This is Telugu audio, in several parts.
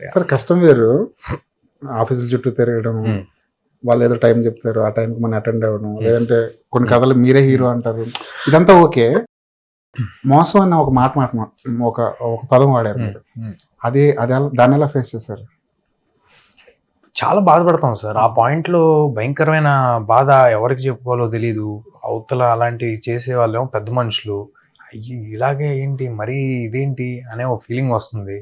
సార్ కష్టం వేరు. ఆఫీసుల చుట్టూ తిరగడం Hmm. వాళ్ళు ఏదో టైం చెప్తారు ఆ టైంకి మనం అటెండ్ అవ్వడం లేదంటే కొన్ని కథలు మీరే హీరో అంటారు. ఇదంతా ఓకే. మోసం అన్న ఒక మాట మాట ఒక ఒక పదం వాడారు మీరు. అది అది దాన్ని ఎలా ఫేస్ చేశారు? చాలా బాధపడతాం సార్. ఆ పాయింట్లో భయంకరమైన బాధ ఎవరికి చెప్పుకోవాలో తెలియదు అవతల అలాంటివి చేసే వాళ్ళేమో పెద్ద మనుషులు. అయ్యి ఇలాగే ఏంటి? మరీ ఇదేంటి? అనే ఒక ఫీలింగ్ వస్తుంది.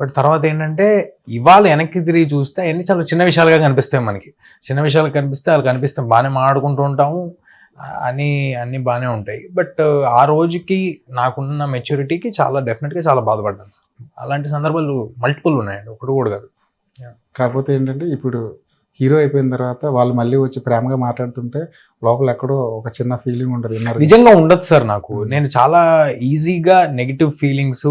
బట్ తర్వాత ఏంటంటే ఇవాళ వెనక్కి తిరిగి చూస్తే అన్నీ చాలా చిన్న విషయాలుగా కనిపిస్తాయి మనకి. చిన్న విషయాలు కనిపిస్తే వాళ్ళు కనిపిస్తాం బాగానే మాట్లాడుకుంటూ ఉంటాము. అని అన్నీ బాగానే ఉంటాయి. బట్ ఆ రోజుకి నాకున్న మెచ్యూరిటీకి చాలా డెఫినెట్గా చాలా బాధపడ్డాను సార్. అలాంటి సందర్భాలు మల్టిపుల్ ఉన్నాయండి. ఒకటి కూడా కాదు. కాకపోతే ఏంటంటే ఇప్పుడు హీరో అయిపోయిన తర్వాత వాళ్ళు మళ్ళీ వచ్చి ప్రేమగా మాట్లాడుతుంటే లోపల ఎక్కడో ఒక చిన్న ఫీలింగ్ ఉంటుంది నిజంగా ఉండదు సార్ నాకు. నేను చాలా ఈజీగా నెగిటివ్ ఫీలింగ్స్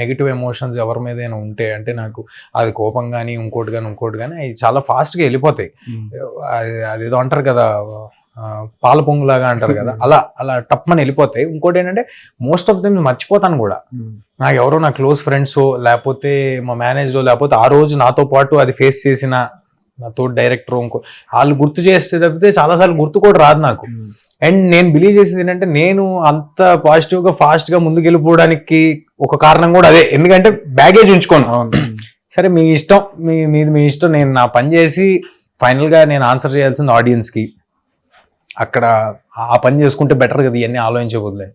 నెగిటివ్ ఎమోషన్స్ ఎవరి మీదైనా ఉంటే అంటే నాకు అది కోపం కానీ ఇంకోటి కానీ ఇంకోటి కానీ అవి చాలా ఫాస్ట్గా వెళ్ళిపోతాయి. అది అదేదో అంటారు కదా పాల పొంగులాగా అంటారు కదా అలా అలా టప్మని వెళ్ళిపోతాయి. ఇంకోటి ఏంటంటే మోస్ట్ ఆఫ్ దెమ్ మర్చిపోతాను కూడా. నాకు ఎవరో నా క్లోజ్ ఫ్రెండ్స్ లేకపోతే మా మేనేజర్ లేకపోతే ఆ రోజు నాతో పాటు అది ఫేస్ చేసిన నాతో డైరెక్టర్ ఇంకో వాళ్ళు గుర్తు చేస్తే తప్పితే చాలాసార్లు గుర్తు కూడా రాదు నాకు. అండ్ నేను బిలీవ్ చేసేది ఏంటంటే నేను అంత పాజిటివ్గా ఫాస్ట్గా ముందుకు వెళ్ళిపోవడానికి ఒక కారణం కూడా అదే. ఎందుకంటే బ్యాగేజ్ ఉంచుకోను. సరే మీ ఇష్టం మీ మీది మీ ఇష్టం నేను నా పని చేసి ఫైనల్గా నేను ఆన్సర్ చేయాల్సింది ఆడియన్స్కి. అక్కడ ఆ పని చేసుకుంటే బెటర్ కదా ఇవన్నీ ఆలోచించే బదులే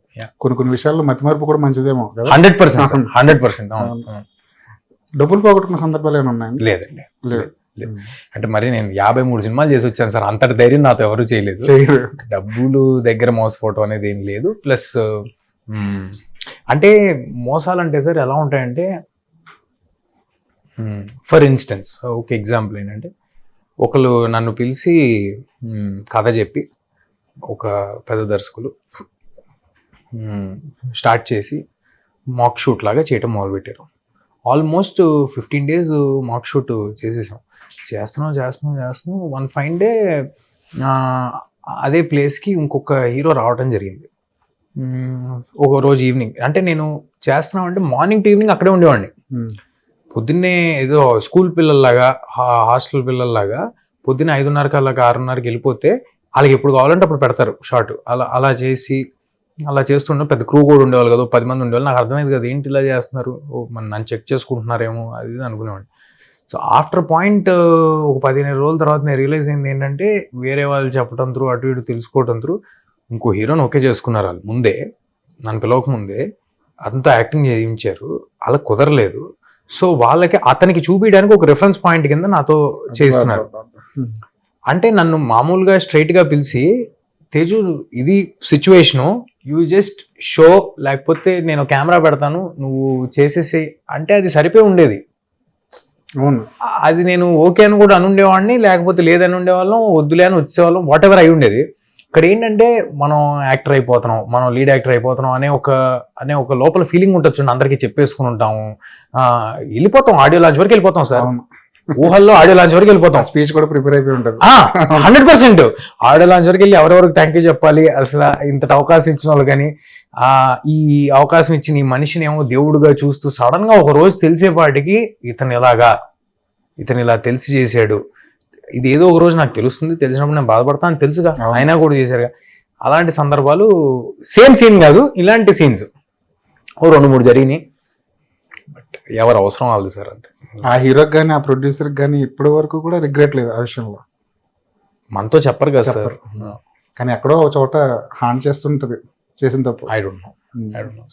కొన్ని కొన్ని విషయాల్లో మతి మార్పు కూడా మంచిదేమో హండ్రెడ్ పర్సెంట్ హండ్రెడ్ పర్సెంట్ డబ్బులు పోగొట్టుకున్న సందర్భాలు ఏమైనా ఉన్నాయండి? లేదండి. లేదు. అంటే మరి నేను యాభై మూడు సినిమాలు చేసి వచ్చాను సార్. అంతటి ధైర్యం నాతో ఎవరు చేయలేదు. డబ్బులు దగ్గర మోసపోవటం అనేది ఏం లేదు. ప్లస్ అంటే మోసాలు అంటే సార్ ఎలా ఉంటాయంటే ఫర్ ఇన్స్టెన్స్ ఒక ఎగ్జాంపుల్ ఏంటంటే ఒకరు నన్ను పిలిచి కథ చెప్పి ఒక పెద్ద దర్శకులు స్టార్ట్ చేసి మాక్ షూట్ లాగా చేయటం మొదలుపెట్టారు. Almost fifteen days mock shoot చేసేసాం. చేస్తున్నాం చేస్తున్నాం చేస్తున్నాం. వన్ ఫైన్ డే అదే ప్లేస్కి ఇంకొక హీరో రావడం జరిగింది. ఒక రోజు ఈవినింగ్ అంటే నేను చేస్తున్నాం అంటే మార్నింగ్ టు ఈవినింగ్ అక్కడే ఉండేవాడిని. పొద్దున్నే ఏదో స్కూల్ పిల్లల్లాగా హాస్టల్ పిల్లల్లాగా పొద్దున్న ఐదున్నరకి అలాగా ఆరున్నరకి వెళ్ళిపోతే వాళ్ళకి ఎప్పుడు కావాలంటే అప్పుడు పెడతారు షార్ట్ అలా అలా చేసి అలా చేస్తుండే పెద్ద క్రూ కూడా ఉండేవాళ్ళు కదా పది మంది ఉండేవాళ్ళు. నాకు అర్థమైంది కదా ఏంటి ఇలా చేస్తున్నారు? మన నన్ను చెక్ చేసుకుంటున్నారేమో అది అనుకునేవాడిని. సో ఆఫ్టర్ పాయింట్ ఒక పదిహేను రోజుల తర్వాత నేను రియలైజ్ అయింది ఏంటంటే వేరే వాళ్ళు చెప్పడం త్రూ అటు ఇటు తెలుసుకోవడం త్రూ ఇంకో హీరోని ఓకే చేసుకున్నారు వాళ్ళు. ముందే నన్ను పిలవక ముందే అంతా యాక్టింగ్ చేయించారు. అలా కుదరలేదు. సో వాళ్ళకి అతనికి చూపించడానికి ఒక రిఫరెన్స్ పాయింట్ కింద నాతో చేస్తున్నారు. అంటే నన్ను మామూలుగా స్ట్రైట్గా పిలిచి తేజు ఇది సిచ్యువేషను యూ జస్ట్ షో లేకపోతే నేను కెమెరా పెడతాను నువ్వు చేసేసి అంటే అది సరిపోయి ఉండేది. అవును. అది నేను ఓకే అని కూడా అనుండేవాడిని లేకపోతే లేదని ఉండేవాళ్ళం వద్దులే అని వచ్చేవాళ్ళం వాట్ ఎవర్ అయి ఉండేది. ఇక్కడ ఏంటంటే మనం యాక్టర్ అయిపోతున్నాం మనం లీడ్ యాక్టర్ అయిపోతున్నాం అనే ఒక అనే ఒక లోపల ఫీలింగ్ ఉంటుంది అందరికీ చెప్పేసుకుని ఉంటాము. వెళ్ళిపోతాం ఆడియో లాంచ్ వరకు వెళ్ళిపోతాం సార్. ఊహల్లో ఆడియో లాంచ్ వరకు వెళ్ళిపోతాం. స్పీచ్ కూడా ప్రిపేర్ అయిపోయి ఉంటుంది. హండ్రెడ్ పర్సెంట్ ఆడియో లాంచ్ వరకు వెళ్ళి ఎవరెవరికి థ్యాంక్ యూ చెప్పాలి అసలు ఇంతటి అవకాశం ఇచ్చిన వాళ్ళు కానీ ఆ ఈ అవకాశం ఇచ్చిన ఈ మనిషిని ఏమో దేవుడుగా చూస్తూ సడన్గా ఒక రోజు తెలిసేపాటికి ఇతను ఇలాగా ఇతను ఇలా తెలిసి చేశాడు. ఇది ఏదో ఒక రోజు నాకు తెలుస్తుంది తెలిసినప్పుడు నేను బాధపడతాను తెలుసుగా. అయినా కూడా చేశారుగా. అలాంటి సందర్భాలు సేమ్ సీన్ కాదు ఇలాంటి సీన్స్ ఓ రెండు మూడు జరిగినాయి. ఎవరు అవసరం వాళ్ళది సార్ అంతే. ఆ హీరోకి కానీ ఆ ప్రొడ్యూసర్ కానీ ఇప్పటి వరకు కూడా రిగ్రెట్ లేదు ఆ విషయంలో. మనతో చెప్పరు కదా సార్. కానీ ఎక్కడో ఒక చోట హాన్ చేస్తుంటది చేసిన తప్పు. I don't know. I don't know